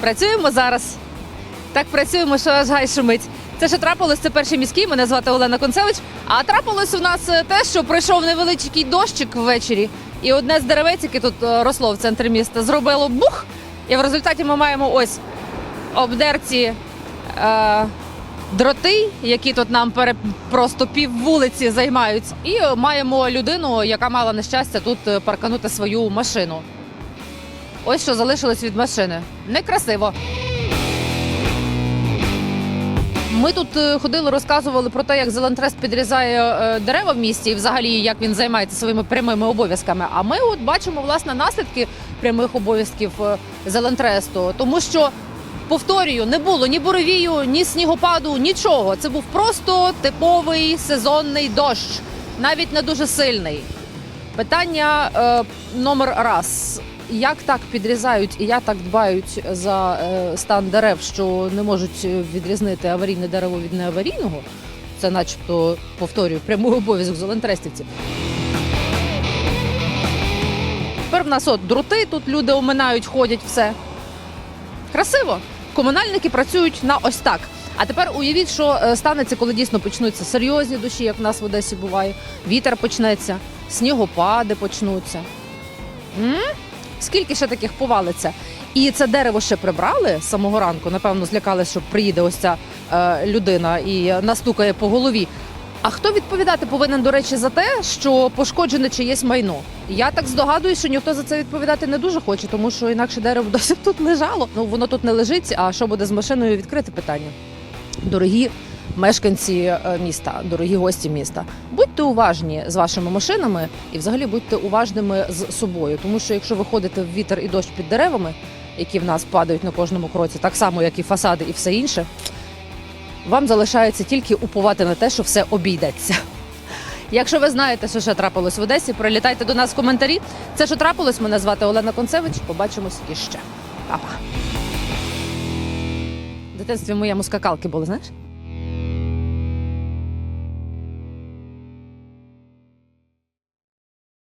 Працюємо зараз. Так працюємо, що аж гай шумить. Це що трапилось, це перший міський. Мене звати Олена Концевич. А трапилось у нас е, те, що прийшов невеличкий дощик ввечері, і одне з деревець, яке тут е, росло в центрі міста, зробило бух. І в результаті ми маємо ось обдерті е, дроти, які тут нам пере, просто пів вулиці займають. І маємо людину, яка мала нещастя тут е, парканути свою машину. Ось що залишилось від машини. Некрасиво. Ми тут е, ходили, розказували про те, як Зелентрест підрізає е, дерева в місті і взагалі як він займається своїми прямими обов'язками. А ми от бачимо власне наслідки прямих обов'язків е, Зелентресту, тому що. Повторюю, не було ні буревію, ні снігопаду, нічого. Це був просто типовий сезонний дощ, навіть не дуже сильний. Питання е, номер раз: як так підрізають і як так дбають за е, стан дерев, що не можуть відрізнити аварійне дерево від неаварійного? Це, начебто, повторюю, прямий обов'язок зелентрестівців. Тепер в нас от дроти, тут люди оминають, ходять, все. Красиво. Комунальники працюють на ось так. А тепер уявіть, що е, станеться, коли дійсно почнуться серйозні дощі, як в нас в Одесі буває. Вітер почнеться, снігопади почнуться. М? Скільки ще таких повалиться? І це дерево ще прибрали з самого ранку. Напевно, злякалися, що приїде ось ця е, людина і настукає по голові. А хто відповідати повинен, до речі, за те, що пошкоджене чиєсь майно? Я так здогадуюсь, що ніхто за це відповідати не дуже хоче, тому що інакше дерево досі тут лежало. Ну воно тут не лежить. А що буде з машиною? Відкрите питання. Дорогі мешканці е, міста, дорогі гості міста, будьте уважні з вашими машинами і взагалі будьте уважними з собою, тому що якщо ви ходите в вітер і дощ під деревами, які в нас падають на кожному кроці, так само як і фасади, і все інше, вам залишається тільки уповати на те, що все обійдеться. Якщо ви знаєте, що ще трапилось в Одесі, прилітайте до нас в коментарі. Це що трапилось, мене звати Олена Концевич. Побачимось іще. Па-па. В дитинстві моєму скакалки були, знаєш?